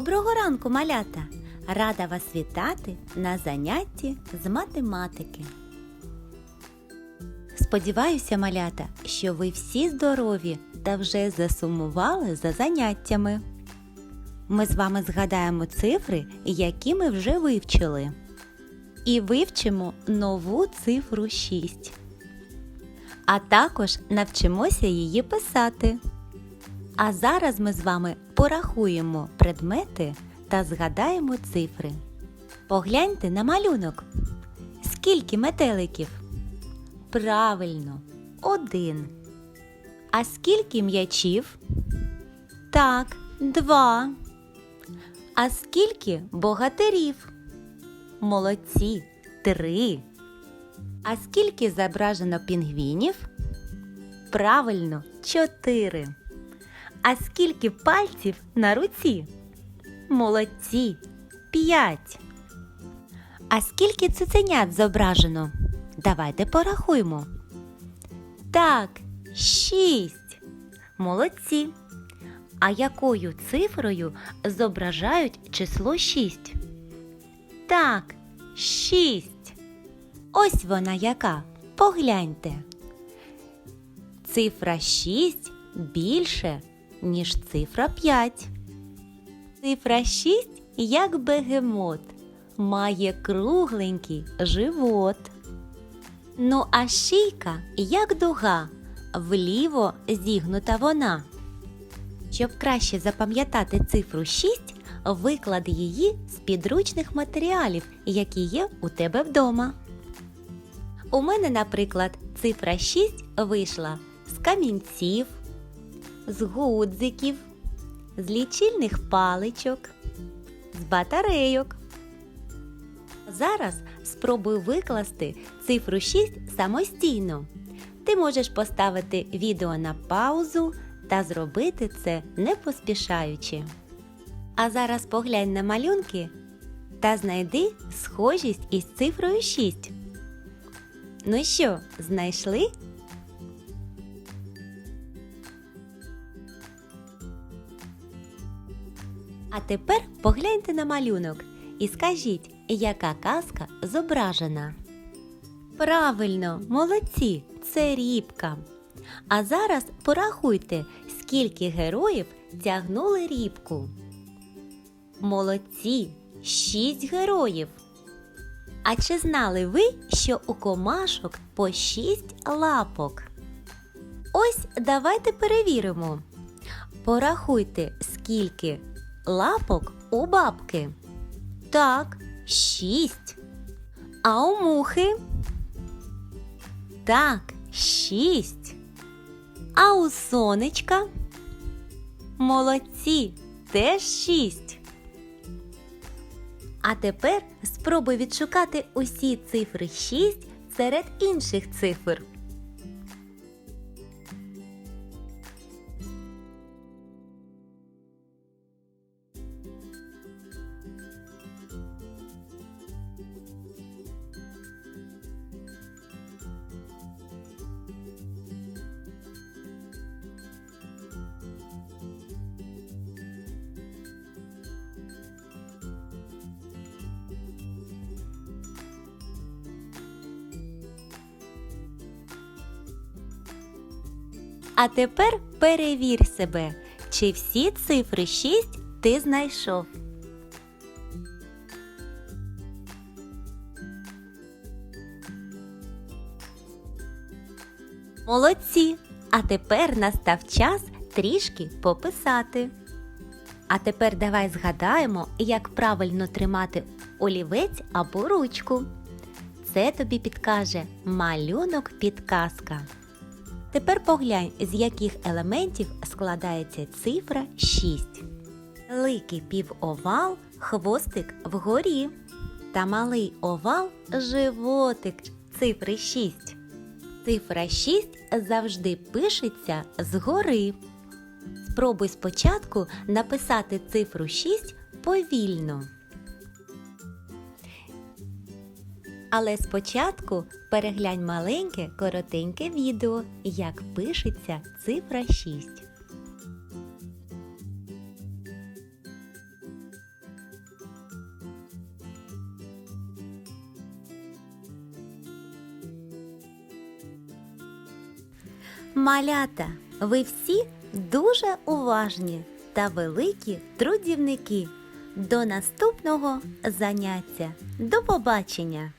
Доброго ранку, малята! Рада вас вітати на занятті з математики. Сподіваюся, малята, що ви всі здорові та вже засумували за заняттями. Ми з вами згадаємо цифри, які ми вже вивчили. І вивчимо нову цифру 6. А також навчимося її писати. А зараз ми з вами порахуємо предмети та згадаємо цифри. Погляньте на малюнок. Скільки метеликів? Правильно, один. А скільки м'ячів? Так, два. А скільки богатирів? Молодці, три. А скільки зображено пінгвінів? Правильно, чотири. А скільки пальців на руці? Молодці, п'ять. А скільки цуценят зображено? Давайте порахуємо. Так, шість. Молодці. А якою цифрою зображають число шість? Так, шість. Ось вона яка. Погляньте. Цифра 6 більше, ніж цифра 5. Цифра 6, як бегемот, має кругленький живот. Ну, а шийка, як дуга, вліво зігнута вона. Щоб краще запам'ятати цифру 6, виклади її з підручних матеріалів, які є у тебе вдома. У мене, наприклад, цифра 6 вийшла з камінців, з гудзиків, з лічильних паличок, з батарейок. Зараз спробуй викласти цифру 6 самостійно. Ти можеш поставити відео на паузу та зробити це не поспішаючи. А зараз поглянь на малюнки та знайди схожість із цифрою 6. Ну що, знайшли? А тепер погляньте на малюнок і скажіть, яка казка зображена. Правильно, молодці, це рібка. А зараз порахуйте, скільки героїв тягнули рібку. Молодці, шість героїв. А чи знали ви, що у комашок по шість лапок? Ось давайте перевіримо. Порахуйте, скільки лапок у бабки. Так, шість. А у мухи? Так, шість. А у сонечка? Молодці, теж шість. А тепер спробуй відшукати усі цифри 6 серед інших цифр. А тепер перевір себе, чи всі цифри 6 ти знайшов. Молодці! А тепер настав час трішки пописати. А тепер давай згадаємо, як правильно тримати олівець або ручку. Це тобі підкаже малюнок підказка. Тепер поглянь, з яких елементів складається цифра 6. Великий півовал, хвостик вгорі. Та малий овал животик цифри 6. Цифра 6 завжди пишеться згори. Спробуй спочатку написати цифру 6 повільно. Але спочатку переглянь маленьке коротеньке відео, як пишеться цифра 6. Малята, ви всі дуже уважні та великі трудівники. До наступного заняття. До побачення!